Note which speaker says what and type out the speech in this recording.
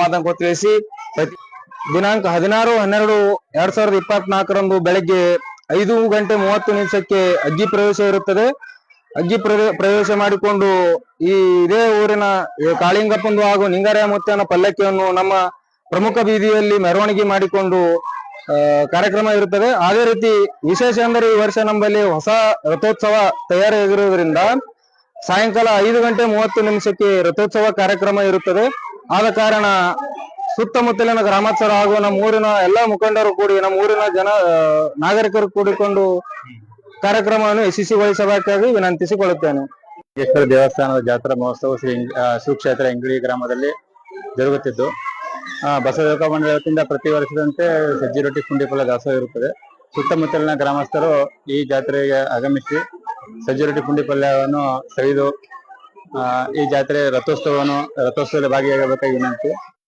Speaker 1: ಮಾತನ್ನು ತಿಳಿಸಿ ದಿನಾಂಕ ಹದಿನಾರು, ಹನ್ನೆರಡು, ಎರಡ್ ಸಾವಿರದ ಇಪ್ಪತ್ನಾಲ್ಕರಂದು ಬೆಳಗ್ಗೆ ಐದು ಗಂಟೆ ಮೂವತ್ತು ನಿಮಿಷಕ್ಕೆ ಅಗ್ಗಿ ಪ್ರವೇಶ ಇರುತ್ತದೆ. ಅಗ್ಗಿ ಪ್ರವೇ- ಪ್ರವೇಶ ಮಾಡಿಕೊಂಡು ಈ ಇದೇ ಊರಿನ ಕಾಳಿಂಗಪ್ಪಂದು ಹಾಗೂ ನಿಂಗರಾಯ ಮುತ್ತನ ಪಲ್ಲಕ್ಕಿಯನ್ನು ನಮ್ಮ ಪ್ರಮುಖ ಬೀದಿಯಲ್ಲಿ ಮೆರವಣಿಗೆ ಮಾಡಿಕೊಂಡು ಕಾರ್ಯಕ್ರಮ ಇರುತ್ತದೆ. ಅದೇ ರೀತಿ ವಿಶೇಷ ಅಂದರೆ ಈ ವರ್ಷ ನಮ್ಮಲ್ಲಿ ಹೊಸ ರಥೋತ್ಸವ ತಯಾರಿಯಾಗಿರುವುದರಿಂದ ಸಾಯಂಕಾಲ ಐದು ಗಂಟೆ ಮೂವತ್ತು ನಿಮಿಷಕ್ಕೆ ರಥೋತ್ಸವ ಕಾರ್ಯಕ್ರಮ ಇರುತ್ತದೆ. ಆದ ಕಾರಣ ಸುತ್ತಮುತ್ತಲಿನ ಗ್ರಾಮಸ್ಥರು ಹಾಗೂ ನಮ್ಮ ಊರಿನ ಎಲ್ಲಾ ಮುಖಂಡರು ಕೂಡಿ ನಮ್ಮ ಊರಿನ ಜನ ನಾಗರಿಕರು ಕೂಡಿಕೊಂಡು ಕಾರ್ಯಕ್ರಮವನ್ನು ಯಶಸ್ವಿಗೊಳಿಸಬೇಕಾಗಿ ವಿನಂತಿಸಿಕೊಳ್ಳುತ್ತೇನೆ.
Speaker 2: ಲಿಂಗೇಶ್ವರ ದೇವಸ್ಥಾನದ ಜಾತ್ರಾ ಮಹೋತ್ಸವ ಶ್ರೀ ಸುಕ್ಷೇತ್ರ ಇಂಗಳಿ ಗ್ರಾಮದಲ್ಲಿ ಜರುಗುತ್ತಿದ್ದು. ಆ, ಬಸವ ಯೋಗ ಮಂಡಳಿ ವತಿಯಿಂದ ಪ್ರತಿ ವರ್ಷದಂತೆ ಸಜ್ಜಿ ರೊಟ್ಟಿ ದಾಸೋಹ ಇರುತ್ತದೆ. ಸುತ್ತಮುತ್ತಲಿನ ಗ್ರಾಮಸ್ಥರು ಈ ಜಾತ್ರೆಗೆ ಆಗಮಿಸಿ ಸಜ್ಜಿ ರೊಟ್ಟಿ ಪುಂಡಿ ಪಲ್ಯವನ್ನು ಸವಿದು ಈ ಜಾತ್ರೆ ರಥೋತ್ಸವವನ್ನು ರಥೋತ್ಸವದಲ್ಲಿ ಭಾಗಿಯಾಗಬೇಕಾಗಿ ವಿನಂತಿ